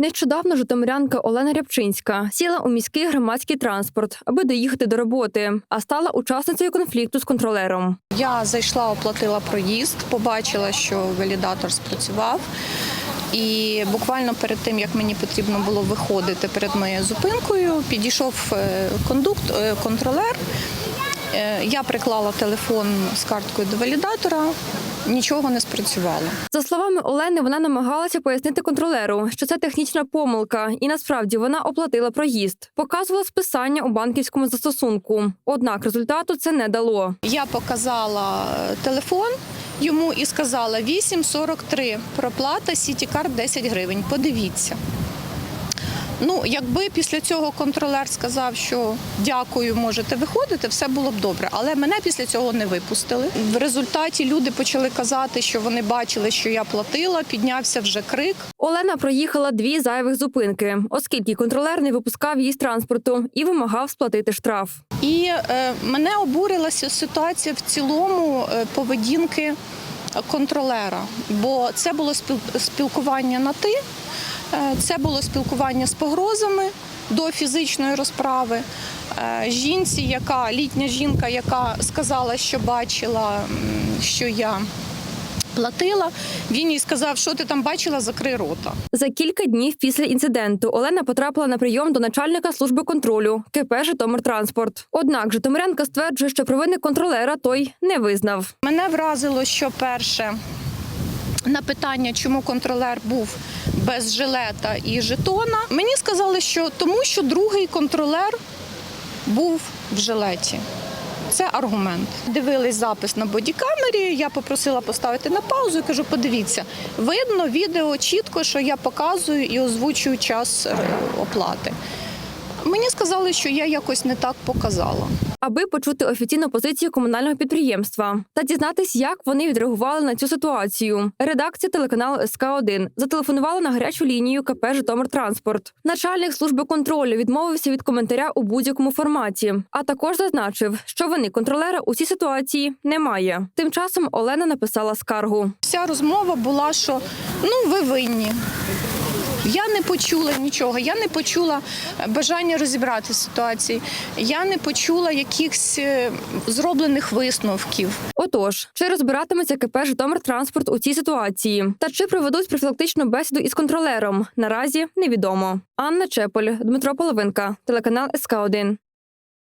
Нещодавно житомирянка Олена Рябчинська сіла у міський громадський транспорт, аби доїхати до роботи, а стала учасницею конфлікту з контролером. Я зайшла, оплатила проїзд, побачила, що валідатор спрацював. І буквально перед тим, як мені потрібно було виходити перед моєю зупинкою, підійшов е, кондукт, е, контролер. Е, Я приклала телефон з карткою до валідатора, нічого не спрацювало. За словами Олени, вона намагалася пояснити контролеру, що це технічна помилка, і насправді вона оплатила проїзд, показувала списання у банківському застосунку. Однак результату це не дало. Я показала е, телефон йому і сказала 8,43 проплата Сітікарт 10 гривень. Подивіться. Ну, якби після цього контролер сказав, що дякую, можете виходити, все було б добре. Але мене після цього не випустили. В результаті люди почали казати, що вони бачили, що я платила, піднявся вже крик. Олена проїхала дві зайвих зупинки, оскільки контролер не випускав її з транспорту і вимагав сплатити штраф. І е, мене обурилася ситуація в цілому е, поведінки контролера, бо це було спіл- спілкування на ти, це було спілкування з погрозами до фізичної розправи. Е, Жінці, яка літня жінка, яка сказала, що бачила, що я платила, він їй сказав, що ти там бачила, закрий рота. За кілька днів після інциденту Олена потрапила на прийом до начальника служби контролю КП «Житомиртранспорт». Однак Житомирянка стверджує, що провини контролера той не визнав. Мене вразило, що перше на питання, чому контролер був без жилета і жетона, мені сказали, що тому, що другий контролер був в жилеті. Це аргумент. Дивились запис на бодікамері. Я попросила поставити на паузу і кажу: подивіться, видно відео чітко, що я показую і озвучую час е, оплати. Мені сказали, що я якось не так показала. Аби почути офіційну позицію комунального підприємства та дізнатись, як вони відреагували на цю ситуацію. Редакція телеканалу СК 1 зателефонувала на гарячу лінію КП «Житомиртранспорт». Начальник служби контролю відмовився від коментаря у будь-якому форматі, а також зазначив, що вини контролера у цій ситуації немає. Тим часом Олена написала скаргу. Вся розмова була, що ну ви винні. Я не почула нічого, я не почула бажання розібрати ситуації, я не почула якихось е, зроблених висновків. Отож, чи розбиратиметься КП «Житомиртранспорт» у цій ситуації? Та чи проведуть профілактичну бесіду із контролером? Наразі невідомо. Анна Чеполь, Дмитро Половинка, телеканал СК 1